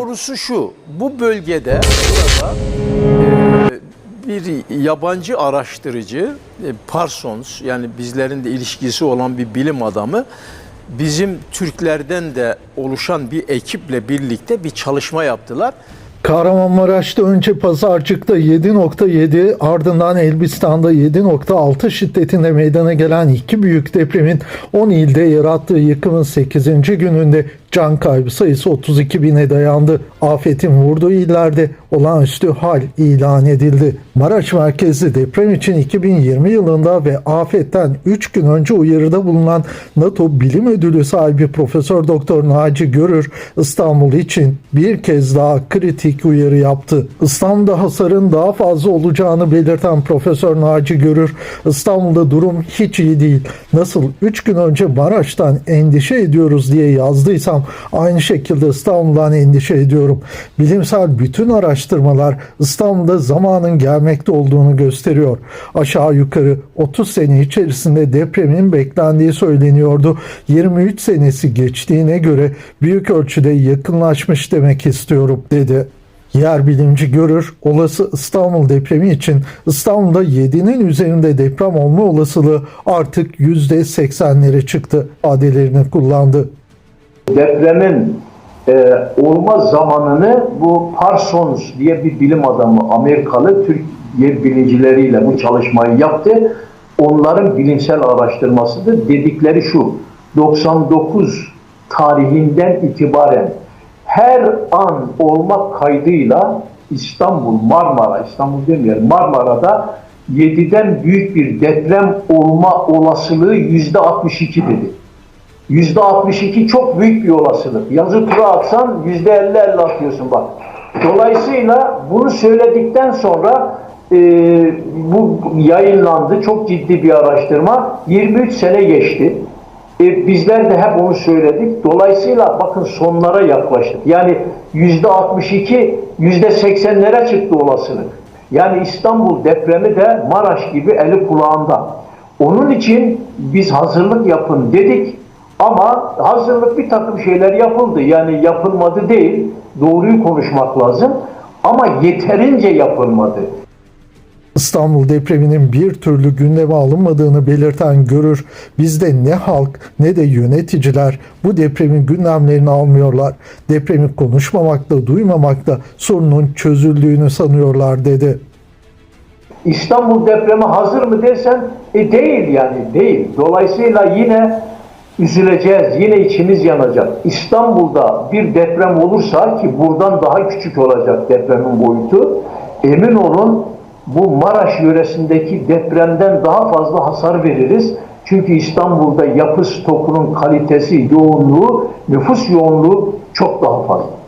Doğrusu şu, bu bölgede burada e, bir yabancı araştırıcı, e, Parsons yani bizlerin de ilişkisi olan bir bilim adamı bizim Türklerden de oluşan bir ekiple birlikte bir çalışma yaptılar. Kahramanmaraş'ta önce Pazarcık'ta 7.7 ardından Elbistan'da 7.6 şiddetinde meydana gelen iki büyük depremin 10 ilde yarattığı yıkımın 8. gününde can kaybı sayısı 32 bine dayandı. Afetin vurduğu illerde olağanüstü hal ilan edildi. Maraş merkezli deprem için 2020 yılında ve afetten 3 gün önce uyarıda bulunan NATO Bilim Ödülü sahibi Profesör Doktor Naci Görür İstanbul için bir kez daha kritik uyarı yaptı. İstanbul'da hasarın daha fazla olacağını belirten Profesör Naci Görür, İstanbul'da durum hiç iyi değil. Nasıl 3 gün önce Maraş'tan endişe ediyoruz diye yazdıysam aynı şekilde İstanbul'dan endişe ediyorum. Bilimsel bütün araştırmalar İstanbul'da zamanın gelmekte olduğunu gösteriyor. Aşağı yukarı 30 sene içerisinde depremin beklendiği söyleniyordu. 23 senesi geçtiğine göre büyük ölçüde yakınlaşmış demek istiyorum dedi. Yer bilimci görür olası İstanbul depremi için İstanbul'da 7'nin üzerinde deprem olma olasılığı artık %80'lere çıktı adelerini kullandı. Depremin e, olma zamanını bu Parsons diye bir bilim adamı Amerikalı Türk yer bilimcileriyle bu çalışmayı yaptı. Onların bilimsel araştırmasıdır. Dedikleri şu 99 tarihinden itibaren her an olmak kaydıyla İstanbul, Marmara, İstanbul demiyorum Marmara'da 7'den büyük bir deprem olma olasılığı %62 dedi. Yüzde 62 çok büyük bir olasılık. Yazı tura atsan yüzde 50-50 atıyorsun bak. Dolayısıyla bunu söyledikten sonra e, bu yayınlandı. Çok ciddi bir araştırma. 23 sene geçti. E, bizler de hep onu söyledik. Dolayısıyla bakın sonlara yaklaştık. Yani yüzde 62, yüzde 80'lere çıktı olasılık. Yani İstanbul depremi de Maraş gibi eli kulağında. Onun için biz hazırlık yapın dedik. Ama hazırlık bir takım şeyler yapıldı. Yani yapılmadı değil. Doğruyu konuşmak lazım. Ama yeterince yapılmadı. İstanbul depreminin bir türlü gündeme alınmadığını belirten görür bizde ne halk ne de yöneticiler bu depremin gündemlerini almıyorlar. Depremi konuşmamakta, duymamakta sorunun çözüldüğünü sanıyorlar dedi. İstanbul depremi hazır mı dersen e değil yani değil. Dolayısıyla yine üzüleceğiz. Yine içimiz yanacak. İstanbul'da bir deprem olursa ki buradan daha küçük olacak depremin boyutu emin olun bu Maraş yöresindeki depremden daha fazla hasar veririz. Çünkü İstanbul'da yapı stokunun kalitesi, yoğunluğu, nüfus yoğunluğu çok daha fazla.